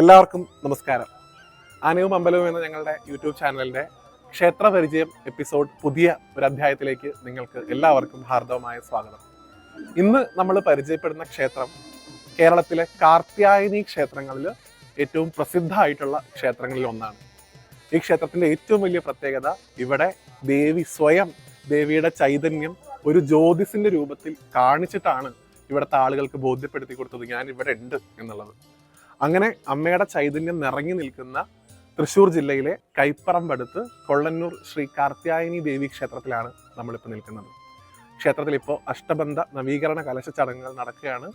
എല്ലാവർക്കും നമസ്കാരം. ആനയും അമ്പലവും എന്ന ഞങ്ങളുടെ യൂട്യൂബ് ചാനലിന്റെ ക്ഷേത്ര പരിചയം എപ്പിസോഡ് പുതിയ ഒരു അധ്യായത്തിലേക്ക് നിങ്ങൾക്ക് എല്ലാവർക്കും ഹാർദവമായ സ്വാഗതം. ഇന്ന് നമ്മൾ പരിചയപ്പെടുന്ന ക്ഷേത്രം കേരളത്തിലെ കാർത്യായനി ക്ഷേത്രങ്ങളിൽ ഏറ്റവും പ്രസിദ്ധമായിട്ടുള്ള ക്ഷേത്രങ്ങളിൽ ഒന്നാണ്. ഈ ക്ഷേത്രത്തിന്റെ ഏറ്റവും വലിയ പ്രത്യേകത ഇവിടെ ദേവി സ്വയം ദേവിയുടെ ചൈതന്യം ഒരു ജ്യോതിസിന്റെ രൂപത്തിൽ കാണിച്ചിട്ടാണ് ഇവിടുത്തെ ആളുകൾക്ക് ബോധ്യപ്പെടുത്തി കൊടുത്തത്. ഞാൻ ഇവിടെ ഉണ്ട് എന്നുള്ളത്. അങ്ങനെ അമ്മയുടെ ചൈതന്യം നിറങ്ങി നിൽക്കുന്ന തൃശ്ശൂർ ജില്ലയിലെ കൈപ്പറമ്പടുത്ത് കൊള്ളന്നൂർ ശ്രീ കാർത്യായനി ദേവി ക്ഷേത്രത്തിലാണ് നമ്മളിപ്പോൾ നിൽക്കുന്നത്. ക്ഷേത്രത്തിൽ ഇപ്പോൾ അഷ്ടബന്ധ നവീകരണ കലശ ചടങ്ങുകൾ നടക്കുകയാണ്.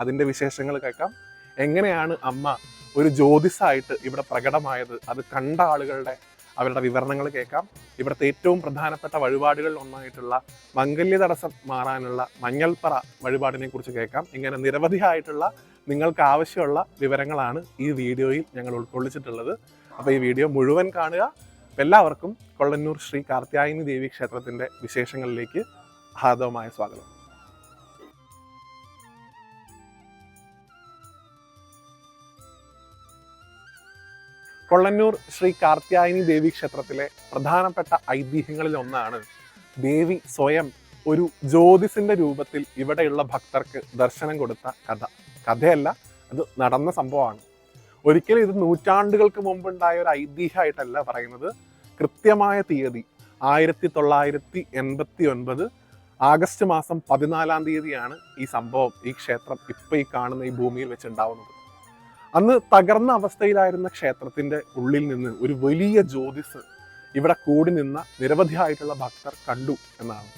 അതിന്റെ വിശേഷങ്ങൾ കേൾക്കാം. എങ്ങനെയാണ് അമ്മ ഒരു ജ്യോതിസായിട്ട് ഇവിടെ പ്രകടമായത്? അത് കണ്ട ആളുകളുടെ അവരുടെ വിവരണങ്ങൾ കേൾക്കാം. ഇവിടുത്തെ ഏറ്റവും പ്രധാനപ്പെട്ട വഴിപാടുകളിൽ ഒന്നായിട്ടുള്ള മംഗല്യ തടസ്സം മാറാനുള്ള മഞ്ഞൾപ്പറ വഴിപാടിനെ കുറിച്ച് കേൾക്കാം. ഇങ്ങനെ നിരവധിയായിട്ടുള്ള നിങ്ങൾക്ക് ആവശ്യമുള്ള വിവരങ്ങളാണ് ഈ വീഡിയോയിൽ ഞങ്ങൾ ഉൾക്കൊള്ളിച്ചിട്ടുള്ളത്. അപ്പോൾ ഈ വീഡിയോ മുഴുവൻ കാണുക. എല്ലാവർക്കും കൊള്ളന്നൂർ ശ്രീ കാർത്യായനി ദേവി ക്ഷേത്രത്തിന്റെ വിശേഷങ്ങളിലേക്ക് ഹാർദവമായ സ്വാഗതം. കൊള്ളന്നൂർ ശ്രീ കാർത്യായനി ദേവി ക്ഷേത്രത്തിലെ പ്രധാനപ്പെട്ട ഐതിഹ്യങ്ങളിൽ ഒന്നാണ് ദേവി സ്വയം ഒരു ജ്യോതിസിന്റെ രൂപത്തിൽ ഇവിടെയുള്ള ഭക്തർക്ക് ദർശനം കൊടുത്ത കഥ. കഥയല്ല അത് നടന്ന സംഭവമാണ്. ഒരിക്കലും ഇത് നൂറ്റാണ്ടുകൾക്ക് മുമ്പുണ്ടായ ഒരു ഐതിഹ്യമായിട്ടല്ല പറയുന്നത്. കൃത്യമായ തീയതി ആയിരത്തി തൊള്ളായിരത്തി എൺപത്തി ഒൻപത് ആഗസ്റ്റ് മാസം പതിനാലാം തീയതിയാണ് ഈ സംഭവം ഈ ക്ഷേത്രം ഇപ്പൊ ഈ കാണുന്ന ഈ ഭൂമിയിൽ വെച്ചുണ്ടാവുന്നത്. അന്ന് തകർന്ന അവസ്ഥയിലായിരുന്ന ക്ഷേത്രത്തിന്റെ ഉള്ളിൽ നിന്ന് ഒരു വലിയ ജ്യോതിസ് ഇവിടെ കൂടി നിന്ന നിരവധിയായിട്ടുള്ള ഭക്തർ കണ്ടു എന്നാണ്.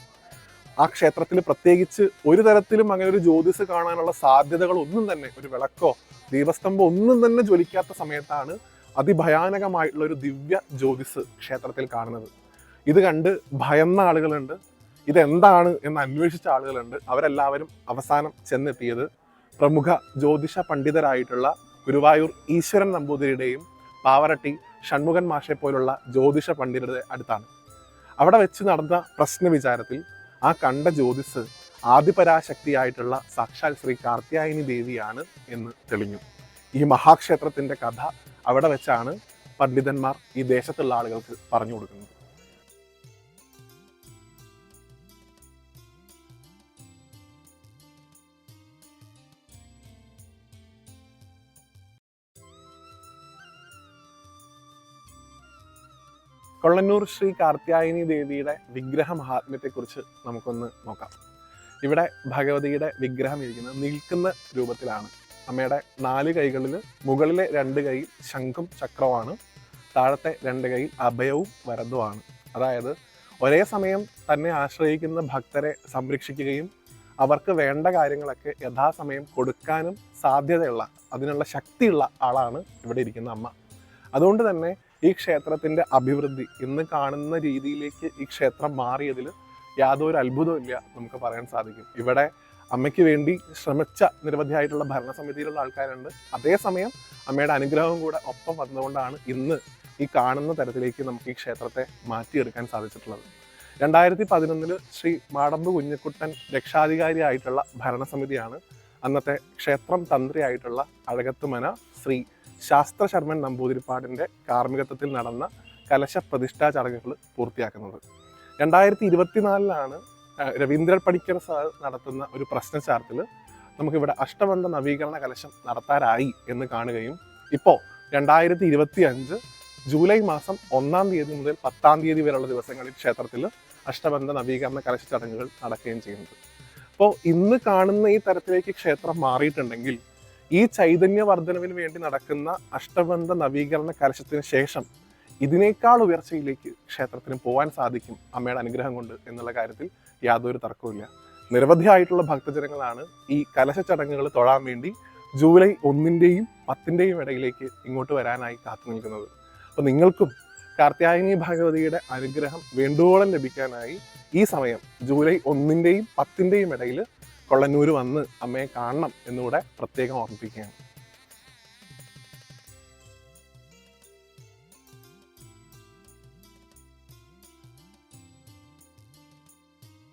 ആ ക്ഷേത്രത്തിൽ പ്രത്യേകിച്ച് ഒരു തരത്തിലും അങ്ങനെ ഒരു ജ്യോതിസ് കാണാനുള്ള സാധ്യതകൾ ഒന്നും തന്നെ ഒരു വിളക്കോ ദീപസ്തംഭം ഒന്നും തന്നെ ജ്വലിക്കാത്ത സമയത്താണ് അതിഭയാനകമായിട്ടുള്ള ഒരു ദിവ്യ ജ്യോതിസ് ക്ഷേത്രത്തിൽ കാണുന്നത്. ഇത് കണ്ട് ഭയന്ന ആളുകളുണ്ട്. ഇതെന്താണ് എന്ന് അന്വേഷിച്ച ആളുകളുണ്ട്. അവരെല്ലാവരും അവസാനം ചെന്നെത്തിയത് പ്രമുഖ ജ്യോതിഷ പണ്ഡിതരായിട്ടുള്ള ഗുരുവായൂർ ഈശ്വരൻ നമ്പൂതിരിയുടെയും പാവരട്ടി ഷൺമുഖൻ മാഷെ പോലുള്ള ജ്യോതിഷ പണ്ഡിതരുടെ അടുത്താണ്. അവിടെ വെച്ച് നടന്ന പ്രശ്ന വിചാരത്തിൽ ആ കണ്ട ജ്യോതിസ് ആദിപരാശക്തിയായിട്ടുള്ള സാക്ഷാൽ ശ്രീ കാർത്യായനി ദേവിയാണ് എന്ന് തെളിഞ്ഞു. ഈ മഹാക്ഷേത്രത്തിന്റെ കഥ അവിടെ വെച്ചാണ് പണ്ഡിതന്മാർ ഈ ദേശത്തുള്ള ആളുകൾക്ക് പറഞ്ഞു കൊടുക്കുന്നത്. കൊള്ളന്നൂർ ശ്രീ കാർത്യായനി ദേവിയുടെ വിഗ്രഹ മഹാത്മ്യത്തെക്കുറിച്ച് നമുക്കൊന്ന് നോക്കാം. ഇവിടെ ഭഗവതിയുടെ വിഗ്രഹം ഇരിക്കുന്നത് നിൽക്കുന്ന രൂപത്തിലാണ്. അമ്മയുടെ നാല് കൈകളിൽ മുകളിലെ രണ്ട് കൈ ശംഖും ചക്രവുമാണ്. താഴത്തെ രണ്ട് കൈ അഭയവും വരതുമാണ്. അതായത് ഒരേ സമയം തന്നെ ആശ്രയിക്കുന്ന ഭക്തരെ സംരക്ഷിക്കുകയും അവർക്ക് വേണ്ട കാര്യങ്ങളൊക്കെ യഥാസമയം കൊടുക്കാനും സാധ്യതയുള്ള അതിനുള്ള ശക്തിയുള്ള ആളാണ് ഇവിടെ ഇരിക്കുന്ന അമ്മ. അതുകൊണ്ട് തന്നെ ഈ ക്ഷേത്രത്തിന്റെ അഭിവൃദ്ധി ഇന്ന് കാണുന്ന രീതിയിലേക്ക് ഈ ക്ഷേത്രം മാറിയതിൽ യാതൊരു അത്ഭുതവും ഇല്ല നമുക്ക് പറയാൻ സാധിക്കും. ഇവിടെ അമ്മയ്ക്ക് വേണ്ടി ശ്രമിച്ച നിരവധിയായിട്ടുള്ള ഭരണസമിതിയിലുള്ള ആൾക്കാരുണ്ട്. അതേസമയം അമ്മയുടെ അനുഗ്രഹവും കൂടെ ഒപ്പം വന്നുകൊണ്ടാണ് ഇന്ന് ഈ കാണുന്ന തരത്തിലേക്ക് നമുക്ക് ഈ ക്ഷേത്രത്തെ മാറ്റിയെടുക്കാൻ സാധിച്ചിട്ടുള്ളത്. രണ്ടായിരത്തി പതിനൊന്നിൽ ശ്രീ മാടമ്പ് കുഞ്ഞിക്കുട്ടൻ രക്ഷാധികാരിയായിട്ടുള്ള ഭരണസമിതിയാണ് അന്നത്തെ ക്ഷേത്രം തന്ത്രിയായിട്ടുള്ള അഴകത്തുമന ശ്രീ ശാസ്ത്ര ശർമ്മൻ നമ്പൂതിരിപ്പാടിന്റെ കാർമ്മികത്വത്തിൽ നടന്ന കലശ പ്രതിഷ്ഠാ ചടങ്ങുകൾ പൂർത്തിയാക്കുന്നത്. രണ്ടായിരത്തി ഇരുപത്തിനാലിലാണ് രവീന്ദ്രൻ പണിക്കർ സാർ നടത്തുന്ന ഒരു പ്രശ്നചാർത്തിൽ നമുക്കിവിടെ അഷ്ടബന്ധ നവീകരണ കലശം നടത്താറായി എന്ന് കാണുകയും ഇപ്പോൾ രണ്ടായിരത്തി ഇരുപത്തി അഞ്ച് ജൂലൈ മാസം ഒന്നാം തീയതി മുതൽ പത്താം തീയതി വരെയുള്ള ദിവസങ്ങളിൽ ക്ഷേത്രത്തിൽ അഷ്ടബന്ധ നവീകരണ കലശ ചടങ്ങുകൾ നടക്കുകയും ചെയ്യുന്നത്. അപ്പോൾ ഇന്ന് കാണുന്ന ഈ തരത്തിലേക്ക് ക്ഷേത്രം മാറിയിട്ടുണ്ടെങ്കിൽ ഈ ചൈതന്യവർദ്ധനവിന് വേണ്ടി നടക്കുന്ന അഷ്ടബന്ധ നവീകരണ കലശത്തിന് ശേഷം ഇതിനേക്കാൾ ഉയർച്ചയിലേക്ക് ക്ഷേത്രത്തിന് പോകാൻ സാധിക്കും അമ്മയുടെ അനുഗ്രഹം കൊണ്ട് എന്നുള്ള കാര്യത്തിൽ യാതൊരു തർക്കവുമില്ല. നിരവധിയായിട്ടുള്ള ഭക്തജനങ്ങളാണ് ഈ കലശ ചടങ്ങുകൾ തൊഴാൻ വേണ്ടി ജൂലൈ ഒന്നിന്റെയും പത്തിന്റെയും ഇടയിലേക്ക് ഇങ്ങോട്ട് വരാനായി കാത്തു നിൽക്കുന്നത്. അപ്പോൾ നിങ്ങൾക്കും കാർത്യായനി ഭഗവതിയുടെ അനുഗ്രഹം വേണ്ടുവോളം ലഭിക്കാനായി ഈ സമയം ജൂലൈ ഒന്നിന്റെയും പത്തിന്റെയും ഇടയിൽ കൊള്ളന്നൂർ വന്ന് അമ്മയെ കാണണം എന്നുകൂടെ പ്രത്യേകം ഓർമ്മിപ്പിക്കുകയാണ്.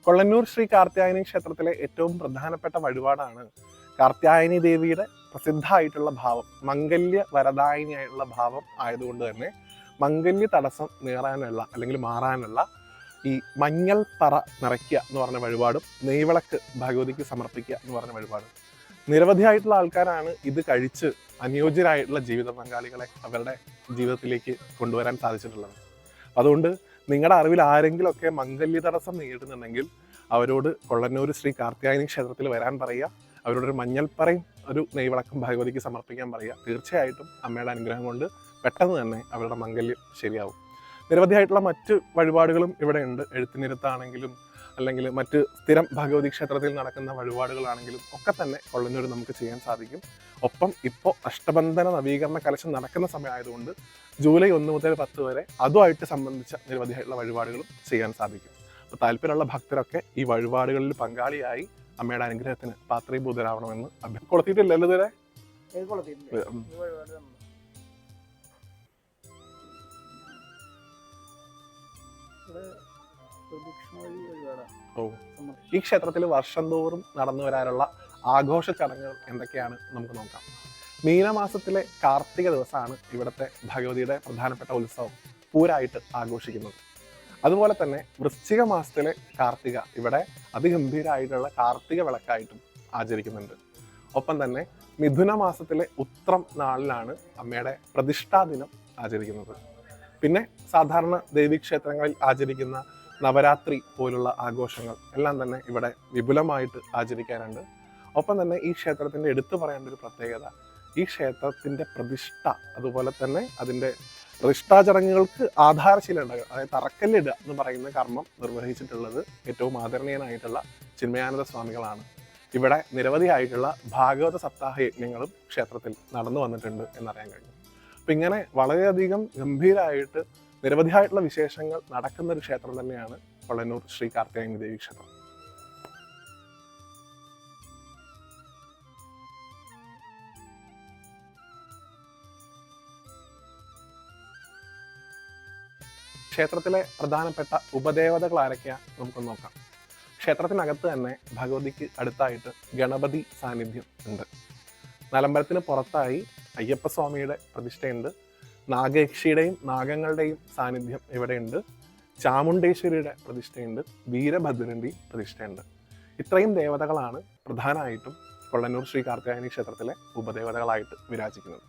കൊള്ളന്നൂർ ശ്രീ കാർത്യായനി ക്ഷേത്രത്തിലെ ഏറ്റവും പ്രധാനപ്പെട്ട വഴിപാടാണ് കാർത്യായനി ദേവിയുടെ പ്രസിദ്ധമായിട്ടുള്ള ഭാവം മംഗല്യ വരദായിനിയായിട്ടുള്ള ഭാവം ആയതുകൊണ്ട് തന്നെ മംഗല്യ തടസ്സം നേറാനുള്ള അല്ലെങ്കിൽ മാറാനുള്ള ഈ മഞ്ഞൾ നിറയ്ക്കുക എന്ന് പറഞ്ഞ വഴിപാടും നെയ്വിളക്ക് ഭഗവതിക്ക് സമർപ്പിക്കുക എന്ന് പറഞ്ഞ വഴിപാടും. നിരവധിയായിട്ടുള്ള ആൾക്കാരാണ് ഇത് കഴിച്ച് അനുയോജ്യരായിട്ടുള്ള ജീവിത പങ്കാളികളെ അവരുടെ ജീവിതത്തിലേക്ക് കൊണ്ടുവരാൻ സാധിച്ചിട്ടുള്ളത്. അതുകൊണ്ട് നിങ്ങളുടെ അറിവിൽ ആരെങ്കിലുമൊക്കെ മംഗല്യ തടസ്സം നേരിടുന്നുണ്ടെങ്കിൽ അവരോട് കൊള്ളന്നൂർ ശ്രീ കാർത്തികായനി ക്ഷേത്രത്തിൽ വരാൻ പറയുക. അവരോടൊരു മഞ്ഞൾപ്പറയും ഒരു നെയ്വിളക്കം ഭഗവതിക്ക് സമർപ്പിക്കാൻ പറയുക. തീർച്ചയായിട്ടും അമ്മയുടെ അനുഗ്രഹം കൊണ്ട് പെട്ടെന്ന് തന്നെ അവരുടെ മംഗല്യം ശരിയാവും. നിരവധിയായിട്ടുള്ള മറ്റ് വഴിപാടുകളും ഇവിടെ ഉണ്ട്. എഴുത്തിനിരുത്താണെങ്കിലും അല്ലെങ്കിൽ മറ്റ് സ്ഥിരം ഭഗവതി ക്ഷേത്രത്തിൽ നടക്കുന്ന വഴിപാടുകളാണെങ്കിലും ഒക്കെ തന്നെ കൊള്ളന്നൂർ നമുക്ക് ചെയ്യാൻ സാധിക്കും. ഒപ്പം ഇപ്പോൾ അഷ്ടബന്ധന നവീകരണ കലശം നടക്കുന്ന സമയമായതുകൊണ്ട് ജൂലൈ ഒന്ന് മുതൽ പത്ത് വരെ അതുമായിട്ട് സംബന്ധിച്ച നിരവധിയായിട്ടുള്ള വഴിപാടുകളും ചെയ്യാൻ സാധിക്കും. അപ്പോൾ താല്പര്യമുള്ള ഭക്തരൊക്കെ ഈ വഴിപാടുകളിൽ പങ്കാളിയായി അമ്മയുടെ അനുഗ്രഹത്തിന് പാത്രീഭൂതരാവണമെന്ന് അഭ്യർത്ഥിക്കൊളുത്തിയിട്ടില്ലല്ലോ കൊളത്തിയിട്ടില്ലല്ലോ ഇതുവരെ ഈ ക്ഷേത്രത്തിൽ വർഷം തോറും നടന്നു വരാനുള്ള ആഘോഷ ചടങ്ങുകൾ എന്തൊക്കെയാണ് നമുക്ക് നോക്കാം. മീനമാസത്തിലെ കാർത്തിക ദിവസമാണ് ഇവിടുത്തെ ഭഗവതിയുടെ പ്രധാനപ്പെട്ട ഉത്സവം പൂരായിട്ട് ആഘോഷിക്കുന്നത്. അതുപോലെ തന്നെ വൃശ്ചിക മാസത്തിലെ കാർത്തിക ഇവിടെ അതിഗംഭീരമായിട്ടുള്ള കാർത്തിക വിളക്കായിട്ടും ആചരിക്കുന്നുണ്ട്. ഒപ്പം തന്നെ മിഥുന മാസത്തിലെ ഉത്രം നാളിലാണ് അമ്മയുടെ പ്രതിഷ്ഠാ ദിനം ആചരിക്കുന്നത്. പിന്നെ സാധാരണ ദേവീക്ഷേത്രങ്ങളിൽ ആചരിക്കുന്ന നവരാത്രി പോലുള്ള ആഘോഷങ്ങൾ എല്ലാം തന്നെ ഇവിടെ വിപുലമായിട്ട് ആചരിക്കാനുണ്ട്. ഒപ്പം തന്നെ ഈ ക്ഷേത്രത്തിന്റെ എടുത്തു പറയേണ്ട ഒരു പ്രത്യേകത ഈ ക്ഷേത്രത്തിന്റെ പ്രതിഷ്ഠ അതുപോലെ തന്നെ അതിന്റെ പ്രതിഷ്ഠാ ചടങ്ങുകൾക്ക് ആധാരശീല ഉണ്ടാകുക അതായത് തറക്കല്ലിടുക എന്ന് പറയുന്ന കർമ്മം നിർവഹിച്ചിട്ടുള്ളത് ഏറ്റവും ആദരണീയനായിട്ടുള്ള ചിന്മയാനന്ദ സ്വാമികളാണ്. ഇവിടെ നിരവധിയായിട്ടുള്ള ഭാഗവത സപ്താഹ യജ്ഞങ്ങളും ക്ഷേത്രത്തിൽ നടന്നു വന്നിട്ടുണ്ട് എന്നറിയാൻ കഴിഞ്ഞു. അപ്പം ഇങ്ങനെ വളരെയധികം ഗംഭീരമായിട്ട് നിരവധിയായിട്ടുള്ള വിശേഷങ്ങൾ നടക്കുന്ന ഒരു ക്ഷേത്രം തന്നെയാണ് കൊള്ളന്നൂർ ശ്രീ കാർത്തികേയനി ദേവി ക്ഷേത്രം. ക്ഷേത്രത്തിലെ പ്രധാനപ്പെട്ട ഉപദേവതകൾ ആരൊക്കെയാണ് നമുക്ക് നോക്കാം. ക്ഷേത്രത്തിനകത്ത് തന്നെ ഭഗവതിക്ക് അടുത്തായിട്ട് ഗണപതി സാന്നിധ്യം ഉണ്ട്. നിലമ്പലത്തിന് പുറത്തായി അയ്യപ്പസ്വാമിയുടെ പ്രതിഷ്ഠയുണ്ട്. നാഗയക്ഷിയുടെയും നാഗങ്ങളുടെയും സാന്നിധ്യം ഇവിടെയുണ്ട്. ചാമുണ്ടേശ്വരിയുടെ പ്രതിഷ്ഠയുണ്ട്. വീരഭദ്രന്റെയും പ്രതിഷ്ഠയുണ്ട്. ഇത്രയും ദേവതകളാണ് പ്രധാനമായിട്ടും കൊള്ളന്നൂർ ശ്രീ കാർത്തികായനി ക്ഷേത്രത്തിലെ ഉപദേവതകളായിട്ട് വിരാജിക്കുന്നത്.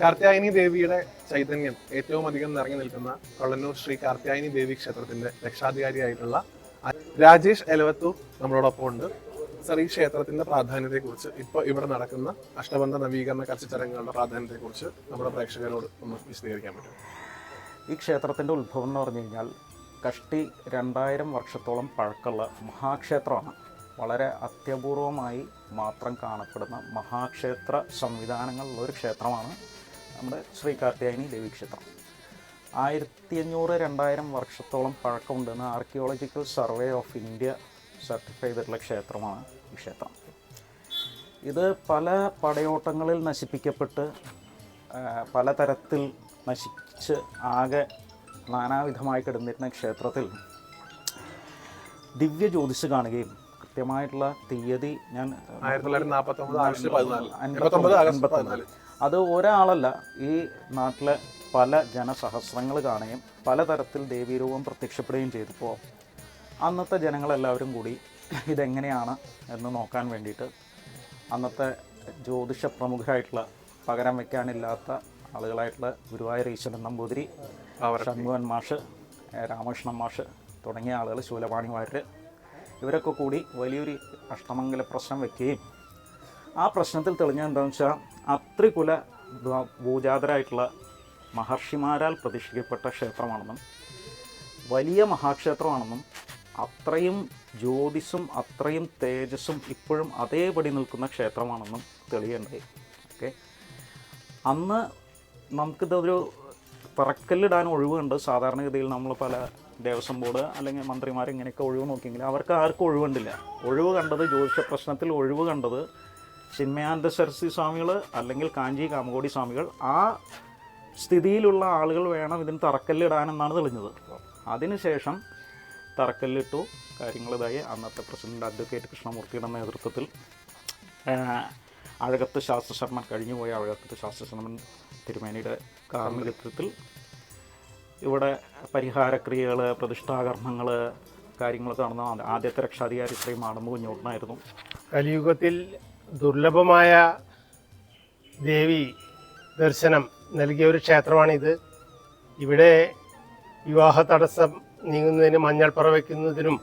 കാർത്തികായനി ദേവിയുടെ ചൈതന്യം ഏറ്റവും അധികം നിറങ്ങി നിൽക്കുന്ന കൊള്ളന്നൂർ ശ്രീ കാർത്യായനി ദേവി ക്ഷേത്രത്തിന്റെ രക്ഷാധികാരിയായിട്ടുള്ള രാജേഷ് എലവത്തൂർ നമ്മളോടൊപ്പം ഉണ്ട്. സർ ഈ ക്ഷേത്രത്തിന്റെ പ്രാധാന്യത്തെക്കുറിച്ച് ഇപ്പോൾ ഇവിടെ നടക്കുന്ന അഷ്ടബന്ധ നവീകരണ കർച്ച ചടങ്ങുകളുടെ പ്രാധാന്യത്തെക്കുറിച്ച് നമ്മുടെ പ്രേക്ഷകരോട് ഒന്ന് വിശദീകരിക്കാൻ പറ്റും ഈ ക്ഷേത്രത്തിന്റെ ഉത്ഭവം എന്ന് പറഞ്ഞു കഴിഞ്ഞാൽ കഷ്ടി രണ്ടായിരം വർഷത്തോളം പഴക്കമുള്ള മഹാക്ഷേത്രമാണ്. വളരെ അത്യപൂർവമായി മാത്രം കാണപ്പെടുന്ന മഹാക്ഷേത്ര സംവിധാനങ്ങളുള്ള ഒരു ക്ഷേത്രമാണ്. നമ്മുടെ ശ്രീ കാർത്തിയായനി ദേവീക്ഷേത്രം. ആയിരത്തി അഞ്ഞൂറ് രണ്ടായിരം വർഷത്തോളം പഴക്കമുണ്ടെന്ന് archaeological survey of India certify ചെയ്തിട്ടുള്ള ക്ഷേത്രമാണ് ഈ ക്ഷേത്രം. ഇത് പല പടയോട്ടങ്ങളിൽ നശിപ്പിക്കപ്പെട്ട് പലതരത്തിൽ നശിച്ച് ആകെ നാനാവിധമായി കിടന്നിരുന്ന ക്ഷേത്രത്തിൽ ദിവ്യ ജ്യോതിസ് കാണുകയും കൃത്യമായിട്ടുള്ള തീയതി ഞാൻ ആയിരത്തി തൊള്ളായിരത്തി നാൽപ്പത്തി ഒമ്പത് അത് ഒരാളല്ല ഈ നാട്ടിലെ പല ജനസഹസ്രങ്ങൾ കാണുകയും പലതരത്തിൽ ദേവീരൂപം പ്രത്യക്ഷപ്പെടുകയും ചെയ്തപ്പോൾ അന്നത്തെ ജനങ്ങളെല്ലാവരും കൂടി ഇതെങ്ങനെയാണ് എന്ന് നോക്കാൻ വേണ്ടിയിട്ട് അന്നത്തെ ജ്യോതിഷ പ്രമുഖരായിട്ടുള്ള പകരം വയ്ക്കാനില്ലാത്ത ആളുകളായിട്ടുള്ള ഗുരുവായൂർ ഈശ്വരൻ നമ്പൂതിരി ഷൺമുഖൻ മാഷ് രാമകൃഷ്ണൻ മാഷ് തുടങ്ങിയ ആളുകൾ ശൂലപാണി വാര്യർ ഇവരൊക്കെ കൂടി വലിയൊരു അഷ്ടമംഗല പ്രശ്നം വെക്കുകയും ആ പ്രശ്നത്തിൽ തെളിഞ്ഞ എന്താണെന്ന് വെച്ചാൽ അത്രികുല ഭൂജാതരായിട്ടുള്ള മഹർഷിമാരാൽ പ്രതിഷ്ഠിക്കപ്പെട്ട ക്ഷേത്രമാണെന്നും വലിയ മഹാക്ഷേത്രമാണെന്നും അത്രയും ജ്യോതിസും അത്രയും തേജസ്സും ഇപ്പോഴും അതേപടി നിൽക്കുന്ന ക്ഷേത്രമാണെന്നും തെളിയുണ്ടായി ഓക്കെ? അന്ന് നമുക്കിതൊരു തറക്കല്ലിടാൻ ഒഴിവുണ്ട്. സാധാരണഗതിയിൽ നമ്മൾ പല ദേവസ്വം ബോർഡ് അല്ലെങ്കിൽ മന്ത്രിമാർ ഇങ്ങനെയൊക്കെ ഒഴിവ് നോക്കിയെങ്കിലും അവർക്ക് ആർക്കും ഒഴിവുണ്ടില്ല. ഒഴിവ് കണ്ടത് ജ്യോതിഷ പ്രശ്നത്തിൽ ഒഴിവ് കണ്ടത് ചിന്മയാനന്ദ സരസ്വതി സ്വാമികൾ അല്ലെങ്കിൽ കാഞ്ചി കാമകോടി സ്വാമികൾ ആ സ്ഥിതിയിലുള്ള ആളുകൾ വേണം ഇതിന് തറക്കല്ലിടാനെന്നാണ് തെളിഞ്ഞത്. അതിനുശേഷം തറക്കല്ലിട്ടു. കാര്യങ്ങൾ ഇതായി. അന്നത്തെ പ്രസിഡന്റ് അഡ്വക്കേറ്റ് കൃഷ്ണമൂർത്തിയുടെ നേതൃത്വത്തിൽ അഴകത്ത് ശാസ്ത്രശർമ്മൻ കഴിഞ്ഞുപോയ അഴകത്ത് ശാസ്ത്രശർമ്മൻ തിരുമേനിയുടെ കാർമ്മികത്വത്തിൽ ഇവിടെ പരിഹാരക്രിയകൾ പ്രതിഷ്ഠാകർമ്മങ്ങൾ കാര്യങ്ങളൊക്കെ നടന്ന ആദ്യത്തെ രക്ഷാധികാരി ശ്രീ മാടമ്പ് കുഞ്ഞോട്ടനായിരുന്നു കലിയുഗത്തിൽ ദുർലഭമായ ദേവി ദർശനം നൽകിയ ഒരു ക്ഷേത്രമാണിത്. ഇവിടെ വിവാഹ തടസ്സം നീങ്ങുന്നതിന് മഞ്ഞൾ പറവയ്ക്കുന്നതിനും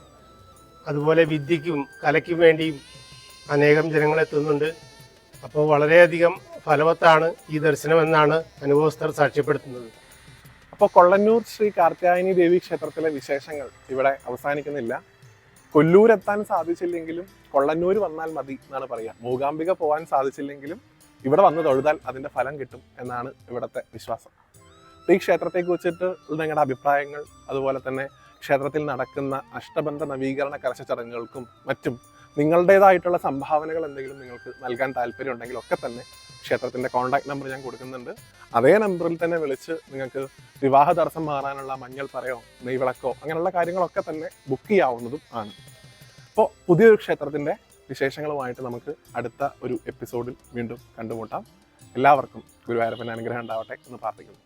അതുപോലെ വിദ്യയ്ക്കും കലയ്ക്കും വേണ്ടിയും അനേകം ജനങ്ങളെത്തുന്നുണ്ട് അപ്പോൾ വളരെയധികം ഫലവത്താണ് ഈ ദർശനമെന്നാണ് അനുഭവസ്ഥർ സാക്ഷ്യപ്പെടുത്തുന്നത്. അപ്പോൾ കൊള്ളന്നൂർ ശ്രീ കാർത്യായനി ദേവി ക്ഷേത്രത്തിലെ വിശേഷങ്ങൾ ഇവിടെ അവസാനിക്കുന്നില്ല. കൊല്ലൂരെത്താൻ സാധിച്ചില്ലെങ്കിലും കൊള്ളന്നൂർ വന്നാൽ മതി എന്നാണ് പറയുക. മൂകാംബിക പോകാൻ സാധിച്ചില്ലെങ്കിലും ഇവിടെ വന്ന് തൊഴുതാൽ അതിന്റെ ഫലം കിട്ടും എന്നാണ് ഇവിടുത്തെ വിശ്വാസം. ഈ ക്ഷേത്രത്തെ കുറിച്ചിട്ട് നിങ്ങളുടെ അഭിപ്രായങ്ങൾ അതുപോലെ തന്നെ ക്ഷേത്രത്തിൽ നടക്കുന്ന അഷ്ടബന്ധ നവീകരണ കലശ ചടങ്ങുകൾക്കും മറ്റും നിങ്ങളുടേതായിട്ടുള്ള സംഭാവനകൾ എന്തെങ്കിലും നിങ്ങൾക്ക് നൽകാൻ താല്പര്യം ഉണ്ടെങ്കിൽ ഒക്കെ തന്നെ ക്ഷേത്രത്തിന്റെ കോൺടാക്ട് നമ്പർ ഞാൻ കൊടുക്കുന്നുണ്ട്. അതേ നമ്പറിൽ തന്നെ വിളിച്ച് നിങ്ങൾക്ക് വിവാഹ തടസ്സം മാറാനുള്ള മഞ്ഞൾ പറയോ നെയ്വിളക്കോ അങ്ങനെയുള്ള കാര്യങ്ങളൊക്കെ തന്നെ ബുക്ക് ചെയ്യാവുന്നതും ആണ്. അപ്പോൾ പുതിയൊരു ക്ഷേത്രത്തിന്റെ വിശേഷങ്ങളുമായിട്ട് നമുക്ക് അടുത്ത ഒരു എപ്പിസോഡിൽ വീണ്ടും കണ്ടുമുട്ടാം. എല്ലാവർക്കും ഗുരുവായൂരപ്പന്റെ അനുഗ്രഹം ഉണ്ടാവട്ടെ എന്ന് പ്രാർത്ഥിക്കുന്നു.